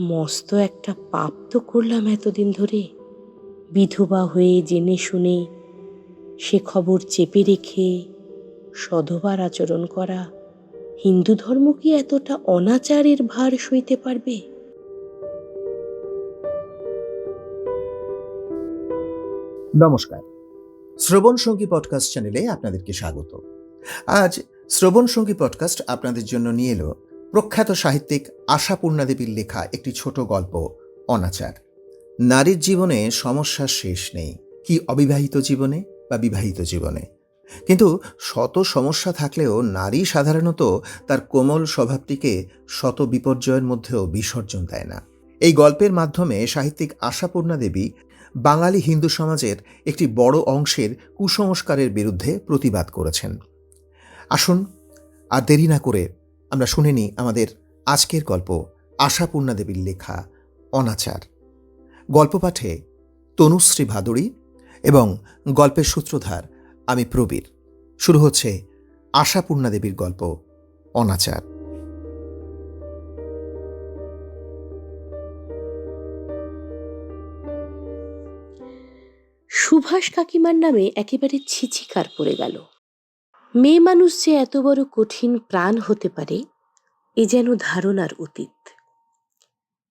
মস্ত একটা পাপ তো করলাম এতদিন ধরে। বিধবা হয়ে জেনে শুনে সে খবর চেপে রেখে সধবার আচরণ করা হিন্দু ধর্ম কি এতটা অনাচারের ভার সইতে পারবে? নমস্কার। শ্রবণ সঙ্গী পডকাস্ট চ্যানেলে আপনাদেরকে স্বাগত। আজ শ্রবণ সঙ্গী পডকাস্ট আপনাদের জন্য নিয়ে এলো প্রখ্যাত সাহিত্যিক আশাপূর্ণা দেবীর লেখা একটি ছোট গল্প, অনাচার। নারীর জীবনে সমস্যার শেষ নেই। কি অবিবাহিত জীবনে বা বিবাহিত জীবনে? কিন্তু শত সমস্যা থাকলেও নারী সাধারণত তার কোমল স্বভাবটিকে শত বিপর্যয়ের মধ্যেও বিসর্জন দেয় না। এই গল্পের মাধ্যমে সাহিত্যিক আশাপূর্ণা দেবী বাঙালি হিন্দু সমাজের একটি বড় অংশের কুসংস্কারের বিরুদ্ধে প্রতিবাদ করেছেন। আসুন আর দেরি না করে আমরা শুনে নিই আমাদের আজকের গল্প আশাপূর্ণা দেবীর লেখা অনাচার। গল্প পাঠে তনুশ্রী ভাদুরী এবং গল্পের সূত্রধার আমি প্রবীর। শুরু হচ্ছে আশাপূর্ণা দেবীর গল্প অনাচার। সুভাষ কাকিমার নামে একেবারে ছিছিকার পড়ে গেল। মেয়ে মানুষ যে এত বড় কঠিন প্রাণ হতে পারে এ যেন ধারণার অতীত।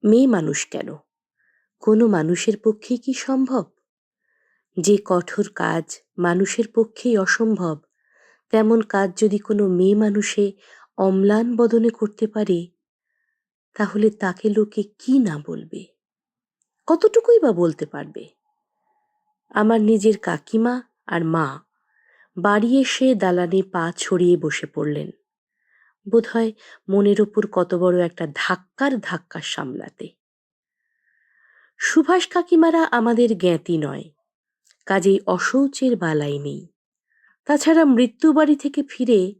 মেয়ে মানুষ কেন? কোনো মানুষের পক্ষে কি সম্ভব? যে কঠোর কাজ মানুষের পক্ষেই অসম্ভব, তেমন কাজ যদি কোনো মেয়ে মানুষে অম্লান বদনে করতে পারে, তাহলে তাকে লোকে কি না বলবে? কতটুকুই বা বলতে পারবে? আমার নিজের কাকিমা আর মা বাড়ি এসে দালানে পা ছড়িয়ে বসে পড়লেন। বোধহয় মনের ওপর কত বড় একটা ধাক্কার ধাক্কা সামলাতে। সুভাষ কাকিমারা আমাদের জ্ঞাতি নয়, কাজেই অশৌচের বালাই নেই। তাছাড়া মৃত্যু বাড়ি থেকে ফিরে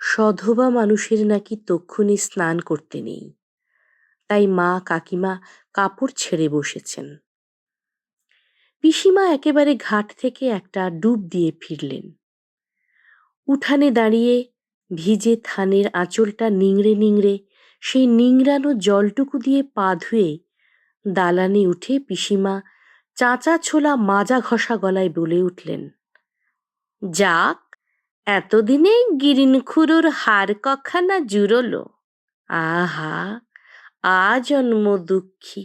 সধবা মানুষের নাকি তক্ষুনি স্নান করতে নেই। তাই মা কাকিমা কাপড় ছেড়ে বসেছেন। পিসিমা একেবারে ঘাট থেকে একটা ডুব দিয়ে ফিরলেন। উঠানে দাঁড়িয়ে ভিজে থানের আঁচলটা নিংড়ে নিংড়ে, সেই নিংড়ানো জলটুকু দিয়ে পা ধুয়ে দালানে উঠে পিসিমা চাঁচা ছোলা মাজা ঘষা গলায় বলে উঠলেন, যাক এতদিনে গিরিনখুরুর হার কখানা জুড়লো। আহা আ জন্ম দুঃখী।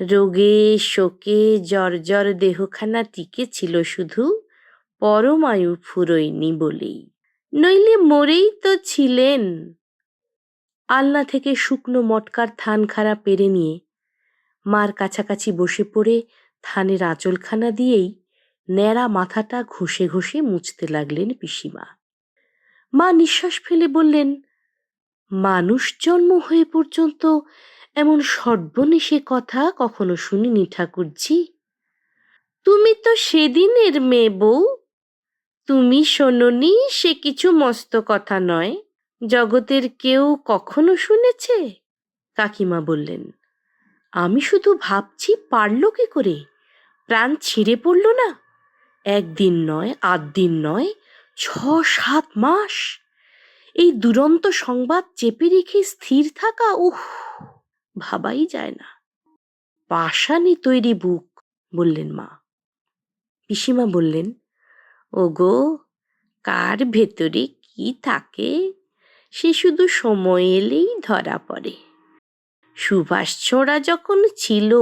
রোগে, শোকে জর্জর দেহখানা টিকে ছিল শুধু পরমায়ু ফুরোয়নি বলেই। নইলে মরেই তো ছিলেন। আলনা থেকে শুকনো মটকার থান খাড়া পেরে নিয়ে মার কাছাকাছি বসে পড়ে থানের আঁচলখানা দিয়েই ন্যাড়া মাথাটা ঘষে ঘষে মুছতে লাগলেন পিসিমা। মা নিঃশ্বাস ফেলে বললেন, মানুষ জন্ম হয়ে পর্যন্ত এমন সর্বনেশে কথা কখনো শুনিনি ঠাকুরজি। তুমি তো সেদিনের মেয়ে বউ তুমি শোনোনি সে কিছু মস্ত কথা নয়। জগতের কেউ কখনো শুনেছে? কাকিমা বললেন, আমি শুধু ভাবছি পারল কি করে? প্রাণ ছিঁড়ে পড়ল না? একদিন নয় আট দিন নয় ছ সাত মাস। এই দুরন্ত সংবাদ চেপে রেখে স্থির থাকা, উহ, ভাবাই যায় না। পাষাণে তৈরি বুক, বললেন মা। পিসিমা বললেন ওগো, কার ভেতরে কি থাকে? সে শুধু সময় এলেই ধরা পড়ে। সুভাষ ছোড়া যখন ছিল,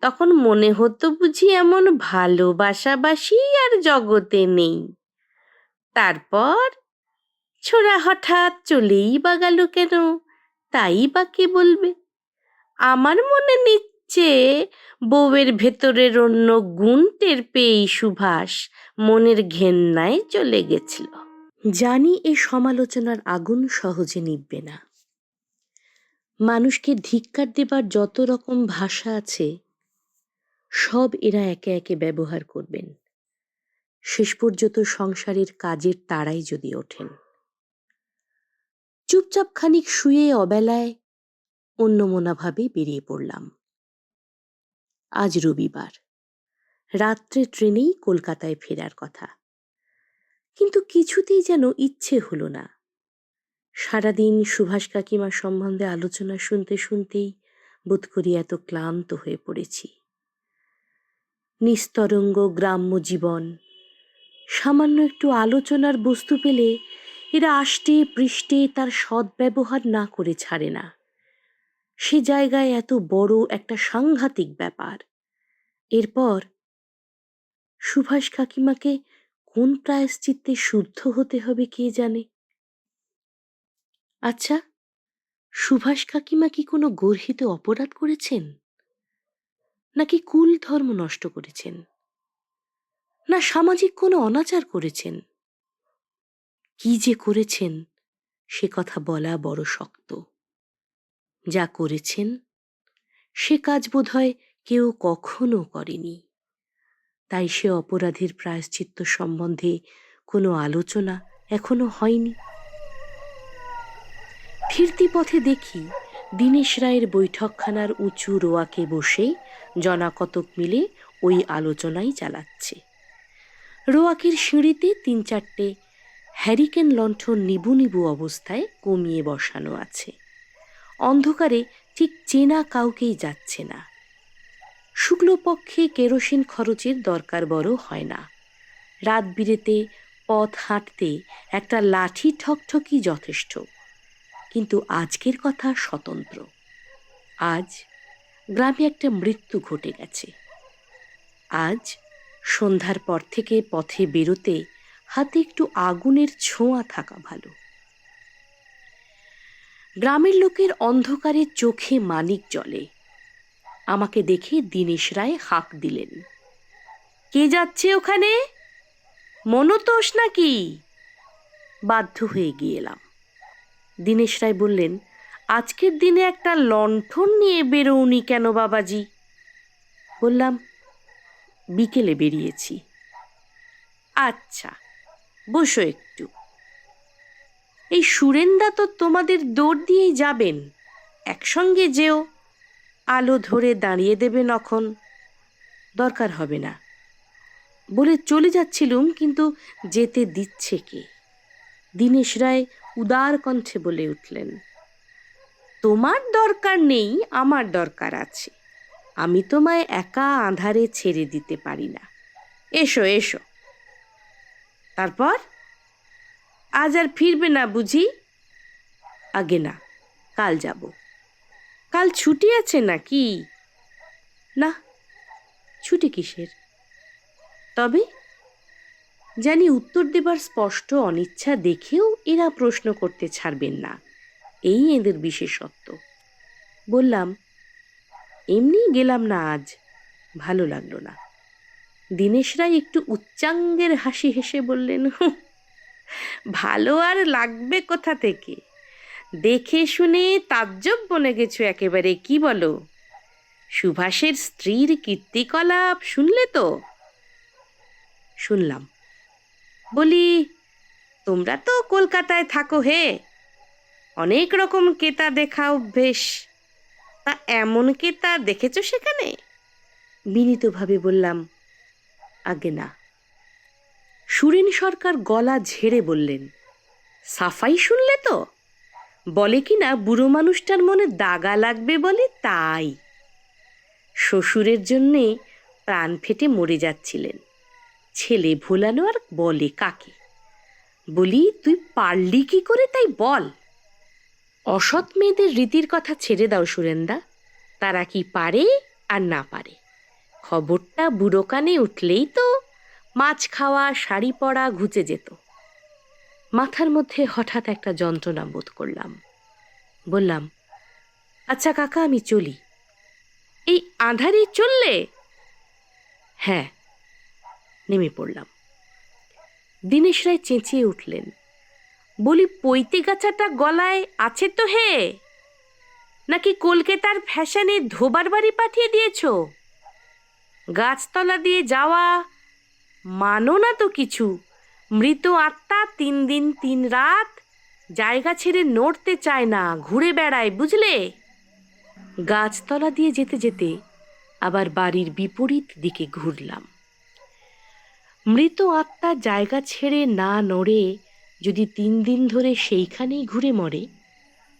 তখন মনে হতো বুঝি এমন ভালোবাসাবাসি আর জগতে নেই। তারপর ছোড়া হঠাৎ চলেই বা গেল কেন? তাই বা কে বলবে? আমার মনে নিচ্ছে বউয়ের ভেতরের অন্য গুণ টের পেয়েই সুভাষ মনের ঘেন্নায় চলে গেছিল। জানি এই সমালোচনার আগুন সহজে নিববে না। মানুষকে ধিক্কার দেবার যত রকম ভাষা আছে, সব এরা একে একে ব্যবহার করবেন। শেষ পর্যন্ত সংসারের কাজের তারাই যদি ওঠেন। চুপচাপ খানিক শুয়ে অবেলায় অন্যমনাভাবে বেরিয়ে পড়লাম। আজ রবিবার। রাত্রে ট্রেনেই কলকাতায় ফেরার কথা। কিন্তু কিছুতেই যেন ইচ্ছে হলো না। সারাদিন সুভাষ কাকিমার সম্বন্ধে আলোচনা শুনতে শুনতেই বোধ করি এত ক্লান্ত হয়ে পড়েছি। নিস্তরঙ্গ গ্রাম্য জীবন, সামান্য একটু আলোচনার বস্তু পেলে এরা আষ্টে পৃষ্ঠে তার সদ্ব্যবহার না করে ছাড়ে না। সে জায়গায় এত বড় একটা সাংঘাতিক ব্যাপার। এরপর সুভাষ কাকিমাকে কোন প্রায়শ্চিত্তে শুদ্ধ হতে হবে কে জানে? আচ্ছা সুভাষ কাকিমা কি কোনো গর্হিত অপরাধ করেছেন? নাকি কুল ধর্ম নষ্ট করেছেন? না সামাজিক কোনো অনাচার করেছেন? কি যে করেছেন, সে কথা বলা বড় শক্ত। যা করেছেন, সে কাজ বোধহয় কেউ কখনো করেনি। তাই সে অপরাধের প্রায়শ্চিত্ত সম্বন্ধে কোনো আলোচনা এখনও হয়নি। ফিরতি পথে দেখি দীনেশ রায়ের বৈঠকখানার উঁচু রোয়াকে বসে জনাকতক মিলে ওই আলোচনাই চালাচ্ছে। রোয়াকের সিঁড়িতে তিন চারটে হ্যারিকেন লণ্ঠন নিবু নিবু অবস্থায় কমিয়ে বসানো আছে। অন্ধকারে ঠিক চেনা কাউকেই যাচ্ছে না। শুক্লপক্ষে কেরোসিন খরচের দরকার বড় হয় না। রাত বিরেতে পথ হাঁটতে একটা লাঠি ঠকঠকি যথেষ্ট। কিন্তু আজকের কথা স্বতন্ত্র। আজ গ্রামে একটা মৃত্যু ঘটে গেছে। আজ সন্ধ্যার পর থেকে পথে বেরোতে হাতে একটু আগুনের ছোঁয়া থাকা ভালো। গ্রামের লোকের অন্ধকারে চোখে মানিক জ্বলে আমাকে দেখে দীনেশ রায় হাঁক দিলেন। কে যাচ্ছে ওখানে? মনতোষ নাকি? বাধ্য হয়ে গিয়ে এলাম। দীনেশ রায় বললেন, আজকের দিনে একটা লণ্ঠন নিয়ে বেরোউনি কেন বাবাজি? বললাম, বিকেলে বেরিয়েছি। আচ্ছা বসো একটু। এই সুরেন্দা তো তোমাদের দৌড় দিয়েই যাবেন। একসঙ্গে যেও, আলো ধরে দাঁড়িয়ে দেবেন এখন দরকার হবে না। বলে চলে যাচ্ছিলুম, কিন্তু যেতে দিচ্ছে কে? দীনেশ রায় উদার কণ্ঠে বলে উঠলেন, তোমার দরকার নেই, আমার দরকার আছে। আমি তোমায় একা আধারে ছেড়ে দিতে পারি না। এসো এসো। তারপর আজ আর ফিরবে না বুঝি? আগে না কাল যাব। কাল ছুটি আছে নাকি? না ছুটি কিসের? তবে জানি উত্তর দেবার স্পষ্ট অনিচ্ছা দেখেও এরা প্রশ্ন করতে ছাড়বেন না। এই এদের বিশেষত্ব। বললাম এমনি গেলাম না আজ ভালো লাগল না। দীনেশ রায় একটু উচ্চাঙ্গের হাসি হেসে বললেন "হুঁ, ভালো আর লাগবে কোথা থেকে? দেখে শুনে তাজ্জব বনে গেছো একেবারে, কি বলো? সুভাষের স্ত্রীর কীর্তিকলাপ শুনলে তো? শুনলাম। বলি, তোমরা তো কলকাতায় থাকো হে। অনেক রকম কেতা দেখা অভ্যেস। তা এমন কেতা দেখেছ সেখানে? বিনীতভাবে বললাম, আগে না। সুরেন সরকার গলা ঝেড়ে বললেন, সাফাই শুনলে তো? বলে কি না বুড়ো মানুষটার মনে দাগা লাগবে বলে তাই? শ্বশুরের জন্যে প্রাণ ফেটে মরে যাচ্ছিলেন। ছেলে ভোলানো আর বলে কাকে? বলি, তুই পারলি কি করে তাই বল? অসৎ মেয়েদের রীতির কথা ছেড়ে দাও সুরেন্দা, তারা কি পারে আর না পারে। খবরটা বুড়ো কানে উঠলেই তো মাছ খাওয়া, শাড়ি পরা ঘুচে যেত। মাথার মধ্যে হঠাৎ একটা যন্ত্রণা বোধ করলাম। বললাম আচ্ছা কাকা, আমি চলি। এই আধারে চললে? হ্যাঁ। নেমে পড়লাম। দীনেশ রায় চেঁচিয়ে উঠলেন, বলি, পৈতে গাছাটা গলায় আছে তো হে? নাকি কলকাতার ফ্যাশনে ধোবার বাড়ি পাঠিয়ে দিয়েছ? গাছতলা দিয়ে যাওয়া মানো না তো কিছু। মৃত আত্মা তিন দিন তিন রাত জায়গা ছেড়ে নড়তে চায় না, ঘুরে বেড়ায়, বুঝলে? গাছতলা দিয়ে যেতে যেতে আবার বাড়ির বিপরীত দিকে ঘুরলাম। মৃত আত্মা জায়গা ছেড়ে না নড়ে, যদি তিন দিন ধরে সেইখানেই ঘুরে মরে,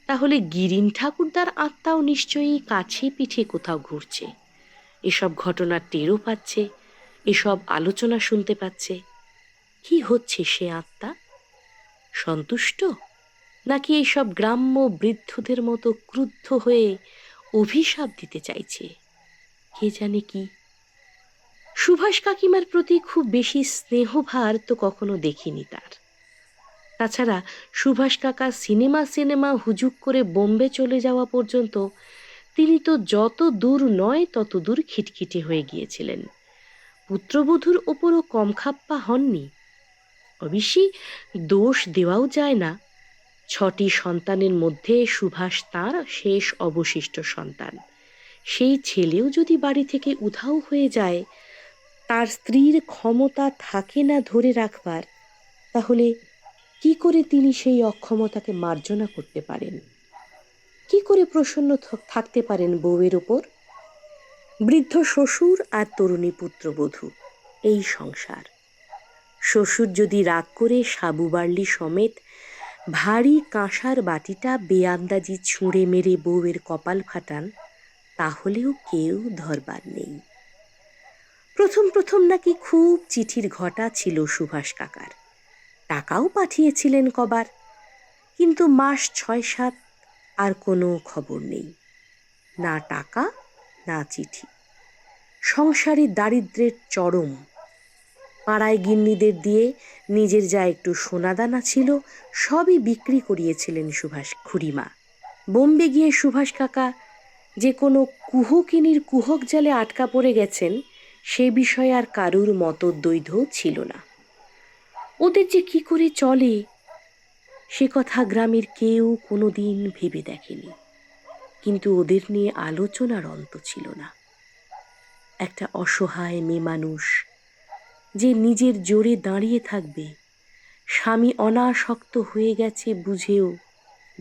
তাহলে গিরিন ঠাকুরদার আত্মাও নিশ্চয়ই কাছে পিঠে কোথাও ঘুরছে। এসব ঘটনার টেরও পাচ্ছে এসব আলোচনা শুনতে পাচ্ছে। কি হচ্ছে সে আত্মা? সন্তুষ্ট? নাকি এইসব গ্রাম্য বৃদ্ধদের মতো ক্রুদ্ধ হয়ে অভিশাপ দিতে চাইছে? কে জানে কি? সুভাষ কাকিমার প্রতি খুব বেশি স্নেহভার তো কখনো দেখিনি তার। তাছাড়া সুভাষ কাকা সিনেমা সিনেমা হুজুক করে বোম্বে চলে যাওয়া পর্যন্ত তিনি তো যত দূর নয় তত দূর খিটখিটে হয়ে গিয়েছিলেন। পুত্রবধূর ওপরও কম খাপ্পা হননি। অবশ্যই দোষ দেওয়াও যায় না। ছটি সন্তানের মধ্যে সুভাষ তার শেষ অবশিষ্ট সন্তান। সেই ছেলেও যদি বাড়ি থেকে উধাও হয়ে যায়, তার স্ত্রীর ক্ষমতা থাকে না ধরে রাখবার, তাহলে কি করে তিনি সেই অক্ষমতাকে মার্জনা করতে পারেন? কি করে প্রসন্ন থাকতে পারেন বউয়ের ওপর? বৃদ্ধ শ্বশুর আর তরুণী পুত্রবধূ, এই সংসার। শ্বশুর যদি রাগ করে সাবু বার্লি সমেত ভারী কাঁসার বাটিটা বেআন্দাজি ছুঁড়ে মেরে বউয়ের কপাল ফাটান, তাহলেও কেউ ধরবার নেই। প্রথম প্রথম নাকি খুব চিঠির ঘটা ছিল সুভাষ কাকার। টাকাও পাঠিয়েছিলেন কবার, কিন্তু মাস ছয় সাত আর কোনো খবর নেই। না টাকা, না চিঠি। সংসারে দারিদ্রের চরম। পাড়ায় গিন্নিদের দিয়ে নিজের যা একটু সোনাদানা ছিল, সবই বিক্রি করিয়েছিলেন সুভাষ খুড়িমা। বোম্বে গিয়ে সুভাষ কাকা যে কোনো কুহকিনীর কুহক জালে আটকা পড়ে গেছেন, সে বিষয়ে আর কারুর মতদ্বৈধ ছিল না। ওদের যে কি করে চলে, সে কথা গ্রামের কেউ কোনো দিন ভেবে দেখেনি। কিন্তু ওদের নিয়ে আলোচনার অন্ত ছিল না। একটা অসহায় মেয়ে মানুষ যে নিজের জোরে দাঁড়িয়ে থাকবে। স্বামী অনাসক্ত হয়ে গেছে বুঝেও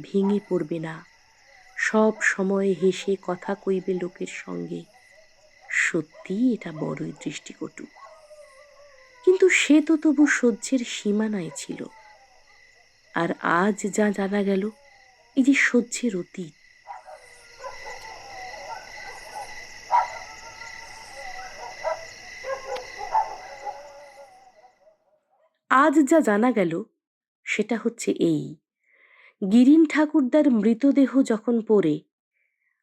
ভেঙে পড়বে না। সব সময় হেসে কথা কইবে লোকের সঙ্গে। সত্যি এটা বড়ই দৃষ্টিকটু। কিন্তু সে তো তবু সহ্যের সীমানায় ছিল। আর আজ যা জানা গেল, এই যে সহ্যের অতীত। আজ যা জানা গেল, সেটা হচ্ছে এই। গিরিন ঠাকুরদার মৃতদেহ যখন পড়ে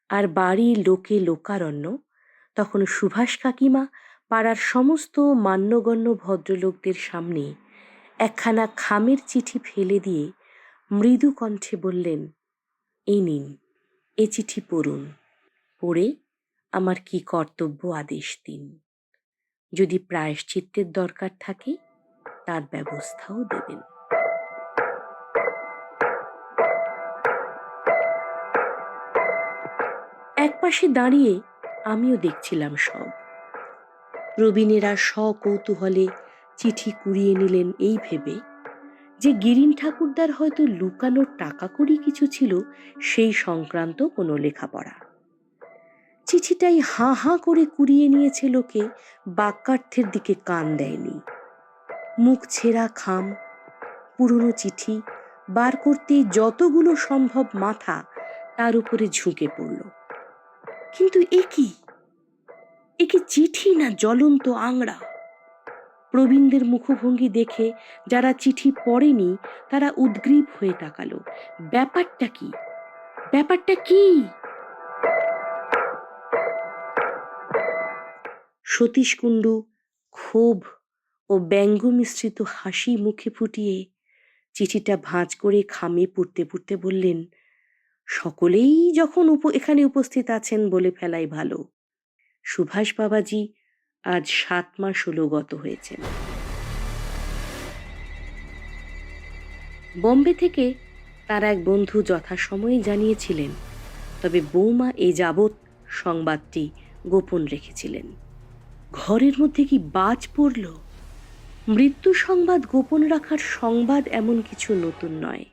আর বাড়ি লোকে লোকারণ্য, তখন সুভাষ কাকিমা পাড়ার সমস্ত মান্যগণ্য ভদ্রলোকদের সামনে একখানা খামের চিঠি ফেলে দিয়ে মৃদু কণ্ঠে বললেন এই নিন, এ চিঠি পড়ুন। পড়ে আমার কি কর্তব্য আদেশ দিন। যদি প্রায়শ্চিত্তের দরকার থাকে তার ব্যবস্থাও দেবেন। একপাশে দাঁড়িয়ে আমিও দেখছিলাম সব। প্রবীণেরা সকৌতূহলে চিঠি কুড়িয়ে নিলেন এই ভেবে যে গিরিন ঠাকুরদার হয়তো লুকানোর টাকা কড়ি কিছু ছিল, সেই সংক্রান্ত কোনো লেখাপড়া। চিঠিটাই হাঁ হাঁ করে কুড়িয়ে নিয়েছে লোকে, বাক্যার্থের দিকে কান দেয়নি। মুখ ছেঁড়া খাম, পুরনো চিঠি বার করতে যতগুলো সম্ভব মাথা তার উপরে ঝুঁকে পড়ল। কিন্তু এ কি? এ কি চিঠি না জ্বলন্ত আংড়া? প্রবীণদের মুখভঙ্গি দেখে যারা চিঠি পড়েনি, তারা উদ্গ্রীব হয়ে তাকালো। ব্যাপারটা কি? ব্যাপারটা কি? সতীশ কুণ্ডু ক্ষোভ ও ব্যঙ্গ মিশ্রিত হাসি মুখে ফুটিয়ে চিঠিটা ভাঁজ করে খামে পড়তে পড়তে বললেন, সকলেই যখন উপ, এখানে উপস্থিত আছেন বলে ফেলাই ভালো। সুভাষ বাবাজি আজ সাত মাস হলো গত হয়েছেন। বম্বে থেকে তার এক বন্ধু যথাসময়ে জানিয়েছিলেন, তবে বৌমা এ যাবৎ সংবাদটি গোপন রেখেছিলেন। ঘরের মধ্যে কি বাজ পড়ল? মৃত্যু সংবাদ গোপন রাখার সংবাদ এমন কিছু নতুন নয়।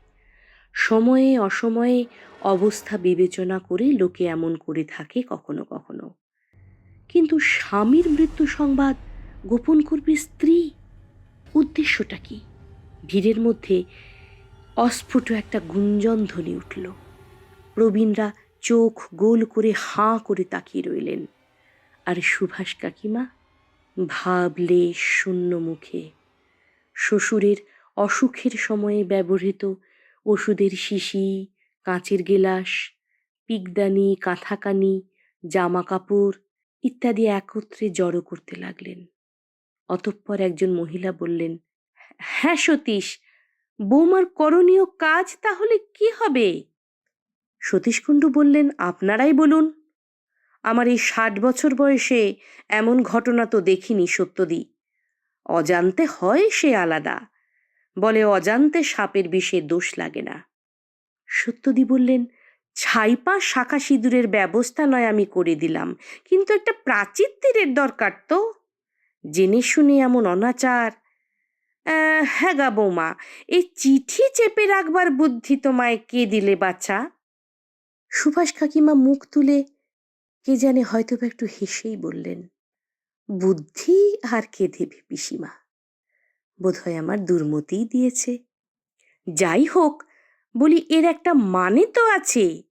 সময়ে অসময়ে অবস্থা বিবেচনা করে লোকে এমন করে থাকে কখনো কখনো। কিন্তু স্বামীর মৃত্যু সংবাদ গোপন করবে স্ত্রী? উদ্দেশ্যটা কি? ভিড়ের মধ্যে অস্ফুট একটা গুঞ্জন ধ্বনি উঠল। প্রবীণরা চোখ গোল করে হাঁ করে তাকিয়ে রইলেন। আর সুভাষ কাকিমা ভাবলে শূন্য মুখে। শ্বশুরের অসুখের সময়ে ব্যবহৃত ওষুধের শিশি, কাঁচের গেলাস, পিকদানি, কাঁথাকানি জামা কাপড় ইত্যাদি একত্রে জড়ো করতে লাগলেন। অতঃপর একজন মহিলা বললেন হ্যাঁ সতীশ, বৌমার করণীয় কাজ তাহলে কি হবে? সতীশ কুণ্ডু বললেন, আপনারাই বলুন। আমার এই ষাট বছর বয়সে এমন ঘটনা তো দেখিনি সত্যদি। অজান্তে হয় সে আলাদা। বলে অজান্তে সাপের বিষে দোষ লাগে না। সত্যদি বললেন, ছাইপা শাখা সিঁদুরের ব্যবস্থা নয় আমি করে দিলাম। কিন্তু একটা প্রাচীর তীরের দরকার তো। জেনে শুনে এমন অনাচার। হ্যাঁ গা বৌমা, এই চিঠি চেপে রাখবার বুদ্ধি তোমায় কে দিলে বাচ্চা সুভাষ কাকিমা মুখ তুলে কে জানে হয়তো বা একটু হেসেই বললেন, বুদ্ধি আর কে দেবে পিসিমা? বোধহয় আমার দুর্মতিই দিয়েছে। যাই হোক, বলি এর একটা মানে তো আছে।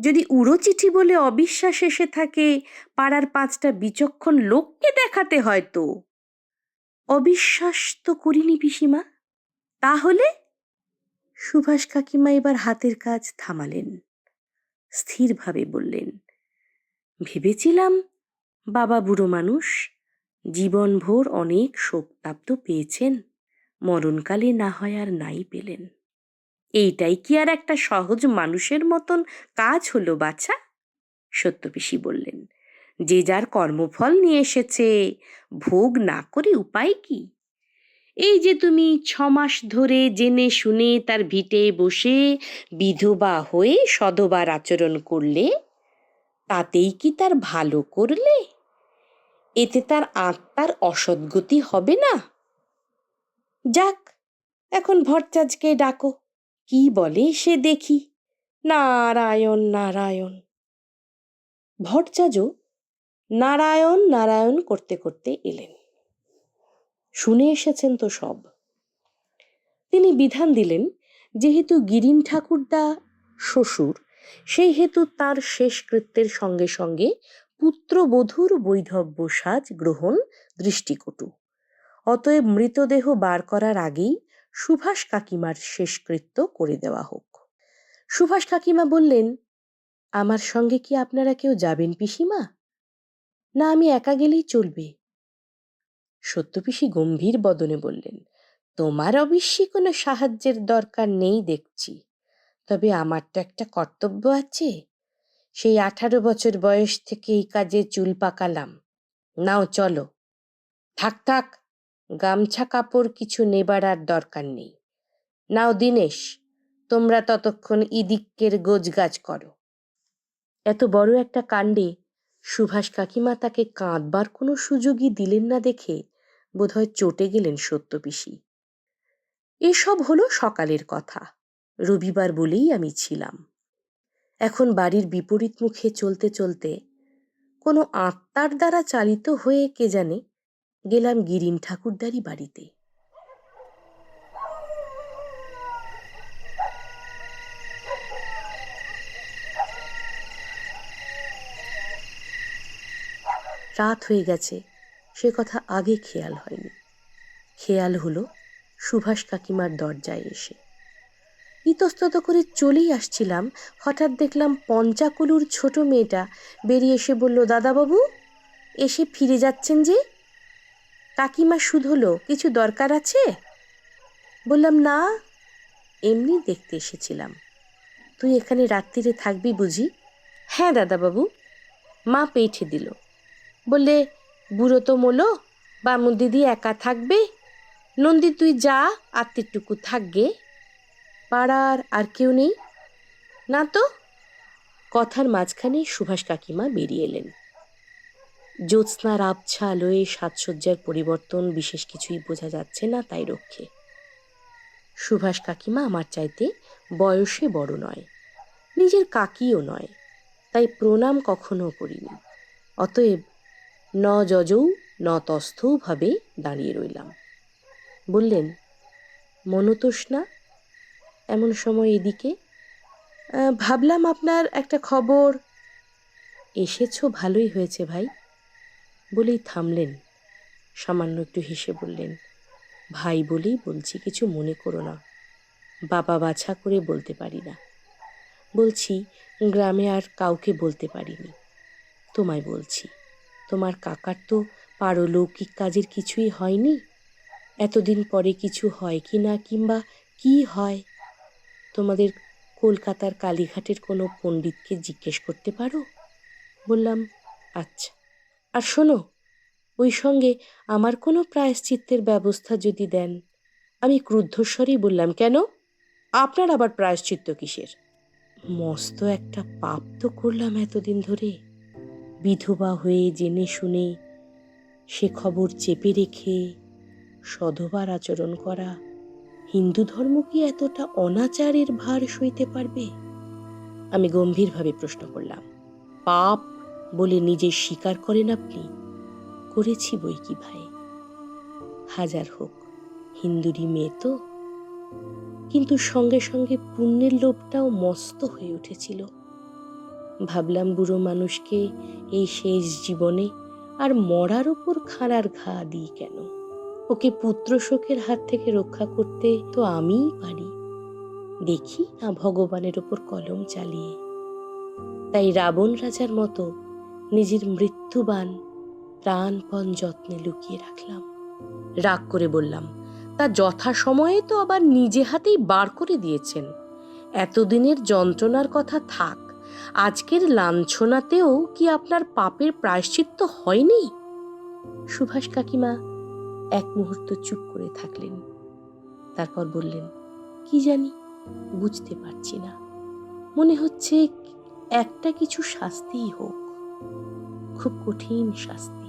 যদি উড়ো চিঠি বলে অবিশ্বাস এসে থাকে, পাড়ার পাঁচটা বিচক্ষণ লোককে দেখাতে হয়তো অবিশ্বাস তো করিনি পিসিমা। তাহলে? সুভাষ কাকিমা এবার হাতের কাজ থামালেন। স্থিরভাবে বললেন ভেবেছিলাম, বাবা বুড়ো মানুষ, জীবনভর অনেক শোকতাপ তো পেয়েছেন, মরণকালে না হয় আর নাই পেলেন। এইটাই কি আর একটা সহজ মানুষের মতন কাজ হলো বাছা? সত্যপিসি বললেন, যে যার কর্মফল নিয়ে এসেছে, ভোগ না করে উপায় কি? এই যে তুমি ছমাস ধরে জেনে শুনে তার ভিটে বসে বিধবা হয়ে সধবার আচরণ করলে তাতেই কি তার ভালো করলে? এতে তার আত্মার অসদ্গতি হবে না? যাক, এখন ভট্টাজকে ডাকো। কি বলে সে দেখি? নারায়ণ নারায়ণ। ভট্টাজও নারায়ণ নারায়ণ করতে করতে এলেন। শুনে এসেছেন তো সব। তিনি বিধান দিলেন, যেহেতু গিরিন ঠাকুরদা শ্বশুর সেই হেতু তার শেষকৃত্যের সঙ্গে সঙ্গে পুত্রবধূর বৈধব্য সাজ গ্রহণ দৃষ্টিকটু। অতএব মৃতদেহ বার করার আগেই সুভাষ কাকিমার শেষকৃত্য করে দেওয়া হোক। সুভাষ কাকিমা বললেন, আমার সঙ্গে কি আপনারা কেউ যাবেন পিসিমা? না, আমি একা গেলেই চলবে। সত্যপিসি গম্ভীর বদনে বললেন, তোমার অবশ্যই কোনো সাহায্যের দরকার নেই দেখছি। তবে আমার তো একটা কর্তব্য আছে। সেই আঠারো বছর বয়স থেকে এই কাজে চুল পাকালাম। নাও চলো। থাক থাক, গামছা কাপড় কিছু নেবার আর দরকার নেই। নাও দিনেশ, তোমরা ততক্ষণ ইদিক্কের গোজগাছ করো। এত বড় একটা কাণ্ডে সুভাষ কাকিমা তাকে কাঁদবার কোনো সুযোগই দিলেন না দেখে বোধহয় চটে গেলেন সত্যপিসি। এসব হলো সকালের কথা। রবিবার বলেই আমি ছিলাম। এখন বাড়ির বিপরীত মুখে চলতে চলতে কোনো আত্মার দ্বারা চালিত হয়ে কে জানে গেলাম গিরিন ঠাকুরদারি বাড়িতে। রাত হয়ে গেছে, সে কথা আগে খেয়াল হয়নি। খেয়াল হলো সুভাষ কাকিমার দরজায় এসে। ইতস্তত করে চলেই আসছিলাম। হঠাৎ দেখলাম পঞ্চাকুলুর ছোট মেয়েটা বেরিয়ে এসে বলল, দাদাবাবু, এসে ফিরে যাচ্ছেন যে? কাকিমা শুধলো কিছু দরকার আছে? বললাম, না, এমনি দেখতে এসেছিলাম। তুই এখানে রাত্রিরে থাকবি বুঝি? হ্যাঁ দাদাবাবু। মা পেঠে দিল। বললে, বুড়ো তো মোলো, বামুন দিদি একা থাকবে। নন্দী তুই যা আত্মীরটুকু থাকবে। পাড়ার আর কেউ নেই? না তো? কথার মাঝখানে সুভাষ কাকিমা বেরিয়ে এলেন। জ্যোৎস্নার আবছা আলোয়ে সাজসজ্জার পরিবর্তন বিশেষ কিছুই বোঝা যাচ্ছে না তাই রক্ষে। সুভাষ কাকিমা আমার চাইতে বয়সে বড় নয়, নিজের কাকিও নয়, তাই প্রণাম কখনো করিনি। অতএব ন যজৌ, ন তস্থৌ ভাবে দাঁড়িয়ে রইলাম। বললেন মনতোষ না এমন সময় এদিকে ভাবলাম আপনার একটা খবর। এসেছ, ভালোই হয়েছে ভাই। বলেই থামলেন। সামান্য একটু হেসে বললেন, ভাই বলেই বলছি, কিছু মনে করো না। বাবা বাছা করে বলতে পারি না। বলছি, গ্রামে আর কাউকে বলতে পারিনি। তোমায় বলছি, তোমার কাকার তো পারলৌকিক কাজের কিছুই হয়নি? এতদিন পরে কিছু হয় কি না, কিংবা কি হয়? তোমাদের কলকাতার কালীঘাটের কোনো পণ্ডিতকে জিজ্ঞেস করতে পারো? বললাম আচ্ছা। আর শোনো, ওই সঙ্গে আমার কোনো প্রায়শ্চিত্তের ব্যবস্থা যদি দেন, আমি ক্রুদ্ধস্বরেই বললাম, কেন? আপনার আবার প্রায়শ্চিত্ত কিসের? মস্ত একটা পাপ তো করলাম এতদিন ধরে। বিধবা হয়ে জেনে শুনে সে খবর চেপে রেখে সধবার আচরণ করা হিন্দু ধর্ম কি এতটা অনাচারের ভার সইতে পারবে? আমি গম্ভীরভাবে প্রশ্ন করলাম। পাপ বলে নিজে স্বীকার করেন আপনি? করেছি বই কি ভাই? হাজার হোক, হিন্দুরই মেয়ে তো। কিন্তু সঙ্গে সঙ্গে পুণ্যের লোভটাও মস্ত হয়ে উঠেছিল। ভাবলাম বুড়ো মানুষকে এই শেষ জীবনে আর মরার ওপর খাঁড়ার ঘা দিই কেন? ওকে পুত্র শোকের হাত থেকে রক্ষা করতে তো আমিই পারি। দেখি না ভগবানের ওপর কলম চালিয়ে। তাই রাবণ রাজার মতো নিজের মৃত্যুবান প্রাণপণ যত্নে লুকিয়ে রাখলাম। রাগ করে বললাম, তা যথা সময়ে তো আবার নিজে হাতেই বার করে দিয়েছেন। এতদিনের যন্ত্রণার কথা থাক, আজকের লাঞ্ছনাতেও কি আপনার পাপের প্রায়শ্চিত্ত হয়নি? সুভাষ কাকিমা এক মুহূর্ত চুপ করে থাকলেন। তারপর বললেন, কি জানি? বুঝতে পারছি না। মনে হচ্ছে একটা কিছু শাস্তিই হোক। খুব কঠিন শাস্তি।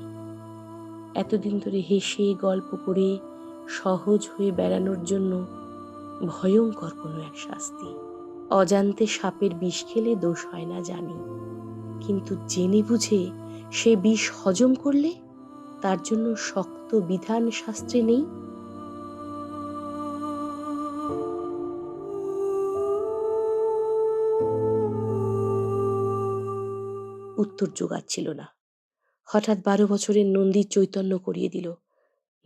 এতদিন ধরে হেসে গল্প করে সহজ হয়ে বেড়ানোর জন্য ভয়ঙ্কর কোনো এক শাস্তি। অজান্তে সাপের বিষ খেলে দোষ হয় না জানি। কিন্তু জেনে বুঝে সে বিষ হজম করলে তার জন্য শক্ত বিধান শাস্ত্রে নেই? উত্তর জোগাচ্ছিল না। হঠাৎ বারো বছরের নন্দী চৈতন্য করিয়ে দিল,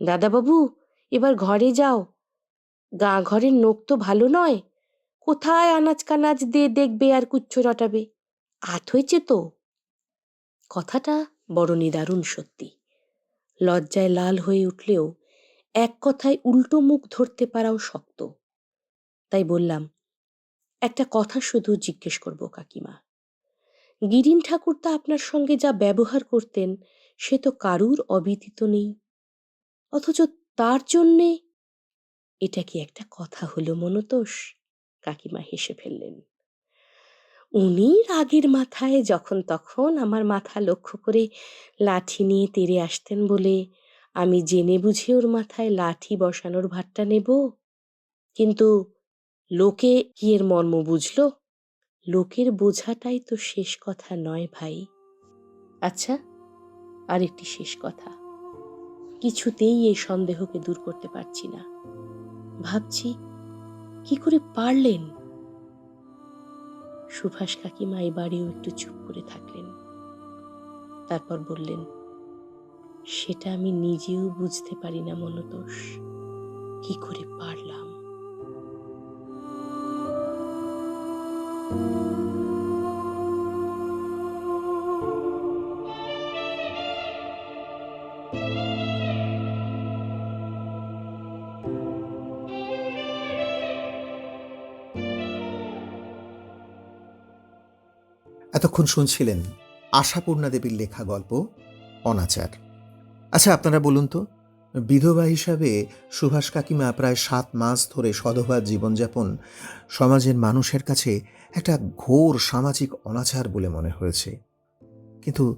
দাদাবাবু, এবার ঘরে যাও। গা ঘরের নোক তো ভালো নয়। কোথায় আনাজ কানাজ দিয়ে দেখবে আর কুচ্ছ রটাবে? আত হয়েছে তো? কথাটা বড় নিদারুণ সত্যি। লজ্জায় লাল হয়ে উঠলেও এক কথায় উল্টো মুখ ধরতে পারাও শক্ত। তাই বললাম, একটা কথা শুধু জিজ্ঞেস করব, কাকিমা। গিরিন ঠাকুর তা আপনার সঙ্গে যা ব্যবহার করতেন, সে তো কারুর অবিদিত নেই। অথচ তার জন্যে? এটা কি একটা কথা হলো মনতোষ? কাকিমা হেসে ফেললেন। উনি রাগের মাথায় যখন তখন আমার মাথা লক্ষ্য করে লাঠি নিয়ে তেড়ে আসতেন বলে, আমি জেনে বুঝে ওর মাথায় লাঠি বসানোর ভারটা নেব। কিন্তু লোকে কি এর মর্ম বুঝলো? লোকের বোঝাটাই তো শেষ কথা নয় ভাই। আচ্ছা আরেকটি শেষ কথা। কিছুতেই এই সন্দেহকে দূর করতে পারছি না। ভাবছি, কি করে পারলেন? সুভাষ কাকিমা বাড়িও একটু চুপ করে থাকলেন। তারপর বললেন, সেটা আমি নিজেও বুঝতে পারি না, মনতোষ। কি করে পারলাম? এতক্ষণ শুনছিলেন আশাপূর্ণা দেবীর লেখা গল্প, অনাচার। আচ্ছা আপনারা বলুন তো, বিধবা হিসাবে সুভাষ কাকিমা প্রায় সাত মাস ধরে সধবার জীবনযাপন সমাজের মানুষের কাছে একটা ঘোর সামাজিক অনাচার বলে মনে হয়েছে। কিন্তু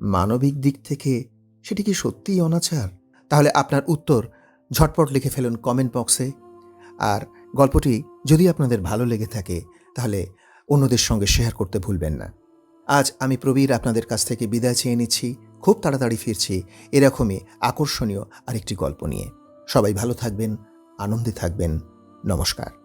মানবিক দিক থেকে সেটি কি সত্যিই অনাচার? তাহলে আপনার উত্তর ঝটপট লিখে ফেলুন কমেন্ট বক্সে। আর গল্পটি যদি আপনাদের ভালো লেগে থাকে, তাহলে অন্যদের সঙ্গে শেয়ার করতে ভুলবেন না। আজ আমি প্রবীর আপনাদের কাছ থেকে বিদায় চেয়ে নিচ্ছি। খুব তাড়াতাড়ি ফিরছি। এরকমই আকর্ষণীয় আরেকটি গল্প নিয়ে। সবাই ভালো থাকবেন, আনন্দে থাকবেন। নমস্কার।